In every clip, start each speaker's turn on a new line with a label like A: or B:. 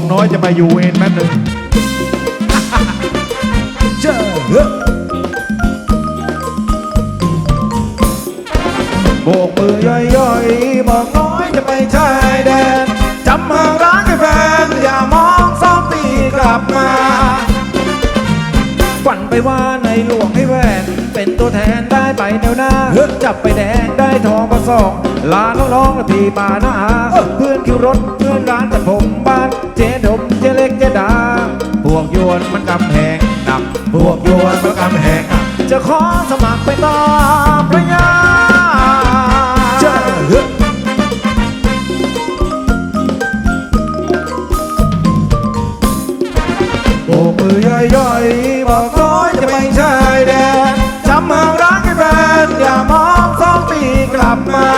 A: บอกน้อยจะไปยูเอ็นแป๊บหนึง
B: เจ้าเฮ้ย
A: โบกมือย่อยๆ บอกน้อยจะไปชายแดนจำห่างร้างให้แฟน อย่ามองสองปีกลับมาฝันไปว่าในหลวงให้แหวนเป็นตัวแทนได้ไปแนวหน้า จับไปแดงได้ทองมาสองลาน้องๆและพี่ป่านาอาเพื่อนคิวรถเพื่อนร้านตัดผม วนมันกำแหงดับพวกยวนมันกำแหงอับจะขอสมัครไปต่อพระยา
B: เจ้าเฮ้
A: โบกมือย่อยๆบอกน้อยจะไปชายแดนจำห่างรักให้แฟนอย่ามองสองปีกลับมา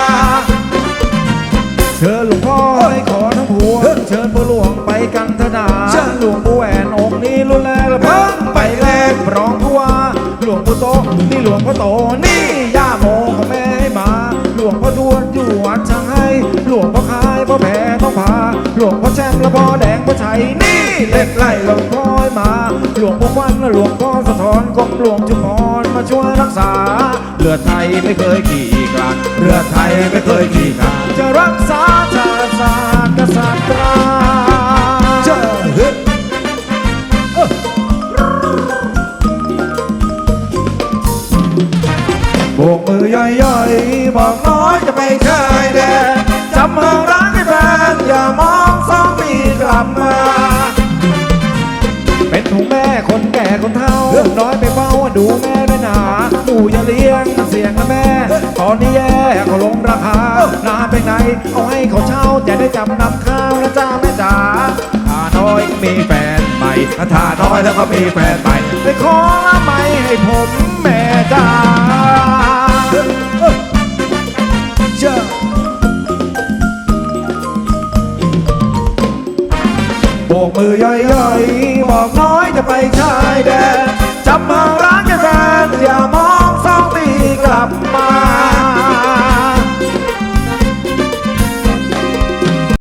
A: เชิญหลวงพ่อให้ขอทั้งพวเชิญพ่อหลวงไปกันธนาหลวงปู่แหวง ว่าหลวงปู่โต นี่หลวงพ่อโต นี่ย่าโมของแม่มา หลวงพ่อทวดอยู่วัดช่างให้ หลวงพ่อคายพ่อแผ่ต้องพา หลวงพ่อแช่มและพ่อแดงพ่อชัยนี่เล็กไล่หลวงพ่อยมา หลวงพ่อวันและหลวงพ่อสะท้อนกรมหลวงจุมรมาช่วยรักษา เลือดไทยไม่เคยขี่กลานเรือไทยไม่เคยขี่กลานจะรักษาชาติศาสตร์กษัตรา โบกมือย่อยๆบอกน้อยจะไปชายแดนจำเมืองรักให้แฟนอย่ามองสองปีกลับมา เป็นถุงแม่คนแก่คนเฒ่าน้อยไปเฝ้าดูแม่ด้วยนะปู่อย่าเลี้ยงมันเสียงนะแม่ ตอนนี้แย่เขาลงราคานาไปไหนเอาให้เขาเช่าจะได้จำนำข้าวนะจ้าแม่จ๋าถ้าน้อยมีแฟนใหม่ถ้าน้อยแล้วก็มีแฟนใหม่ไปขอไม่ให้ผมแม่จ๋า กมือย่อย